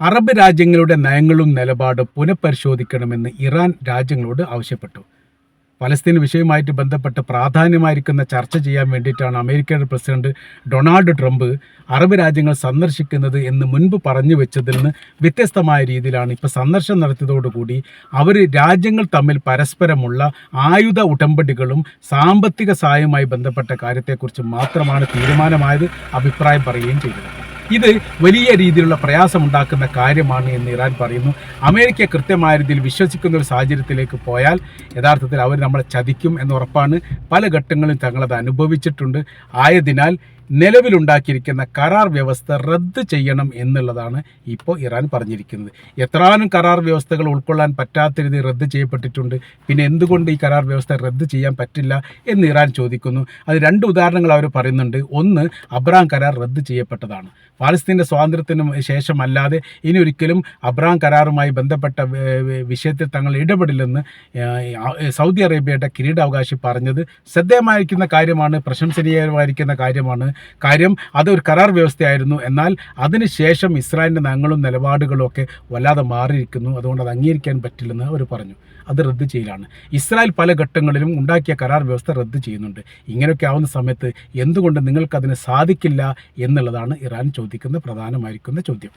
Arab രാജ്യങ്ങളുടെ നയങ്ങളും നിലപാടും പുനഃപരിശോധിക്കണമെന്ന് ഇറാൻ രാജ്യങ്ങളോട് ആവശ്യപ്പെട്ടു. പലസ്തീൻ വിഷയവുമായിട്ട് ബന്ധപ്പെട്ട് പ്രാധാന്യമായിരിക്കുന്ന ചർച്ച ചെയ്യാൻ വേണ്ടിയിട്ടാണ് അമേരിക്കയുടെ പ്രസിഡന്റ് ഡൊണാൾഡ് ട്രംപ് അറബ് രാജ്യങ്ങൾ സന്ദർശിക്കുന്നത് എന്ന് മുൻപ് പറഞ്ഞു വെച്ചതിൽ നിന്ന് വ്യത്യസ്തമായ രീതിയിലാണ് ഇപ്പോൾ സന്ദർശനം നടത്തിയതോടുകൂടി അവർ രാജ്യങ്ങൾ തമ്മിൽ പരസ്പരമുള്ള ആയുധ ഉടമ്പടികളും സാമ്പത്തിക സഹായവുമായി ബന്ധപ്പെട്ട കാര്യത്തെക്കുറിച്ച് മാത്രമാണ് തീരുമാനമായത് അഭിപ്രായം പറയുകയും ചെയ്തത്. ഇത് വലിയ രീതിയിലുള്ള പ്രയാസമുണ്ടാക്കുന്ന കാര്യമാണ് എന്ന് ഇറാൻ പറയുന്നു. അമേരിക്ക കൃത്യമായ രീതിയിൽ വിശ്വസിക്കുന്ന ഒരു സാഹചര്യത്തിലേക്ക് പോയാൽ യഥാർത്ഥത്തിൽ അവർ നമ്മളെ ചതിക്കും എന്ന് ഉറപ്പാണ്. പല ഘട്ടങ്ങളിൽ തങ്ങളത് അനുഭവിച്ചിട്ടുണ്ട്. ആയതിനാൽ നിലവിലുണ്ടാക്കിയിരിക്കുന്ന കരാർ വ്യവസ്ഥ റദ്ദ് ചെയ്യണം എന്നുള്ളതാണ് ഇപ്പോൾ ഇറാൻ പറഞ്ഞിരിക്കുന്നത്. എത്രാനും കരാർ വ്യവസ്ഥകൾ ഉൾക്കൊള്ളാൻ പറ്റാത്ത രീതി റദ്ദ് ചെയ്യപ്പെട്ടിട്ടുണ്ട്. പിന്നെ എന്തുകൊണ്ട് ഈ കരാർ വ്യവസ്ഥ റദ്ദ് ചെയ്യാൻ പറ്റില്ല എന്ന് ഇറാൻ ചോദിക്കുന്നു. അത് രണ്ട് ഉദാഹരണങ്ങൾ അവർ പറയുന്നുണ്ട്. ഒന്ന് അബ്രാം കരാർ റദ്ദ് ചെയ്യപ്പെട്ടതാണ്. പാലസ്തീന്റെ സ്വാതന്ത്ര്യത്തിനും ശേഷമല്ലാതെ ഇനി ഒരിക്കലും അബ്രാം കരാറുമായി ബന്ധപ്പെട്ട വിഷയത്തിൽ തങ്ങൾ ഇടപെടില്ലെന്ന് സൗദി അറേബ്യയുടെ കിരീടാവകാശി പറഞ്ഞത് ശ്രദ്ധേയമായിരിക്കുന്ന കാര്യമാണ് പ്രശംസനീയമായിരിക്കുന്ന കാര്യമാണ്. കാര്യം അതൊരു കരാർ വ്യവസ്ഥയായിരുന്നു. എന്നാൽ അതിനുശേഷം ഇസ്രായേലിന്റെ നയങ്ങളും നിലപാടുകളും ഒക്കെ വല്ലാതെ മാറിയിരിക്കുന്നു. അതുകൊണ്ട് അത് അംഗീകരിക്കാൻ പറ്റില്ലെന്ന് അവർ പറഞ്ഞു. അത് റദ്ദ് ചെയ്യലാണ്. ഇസ്രായേൽ പല ഘട്ടങ്ങളിലും ഉണ്ടാക്കിയ കരാർ വ്യവസ്ഥ റദ്ദ് ചെയ്യുന്നുണ്ട്. ഇങ്ങനെയൊക്കെ ആവുന്ന സമയത്ത് എന്തുകൊണ്ട് നിങ്ങൾക്കതിന് സാധിക്കില്ല എന്നുള്ളതാണ് ഇറാൻ ചോദിക്കുന്ന പ്രധാനമായിരിക്കുന്ന ചോദ്യം.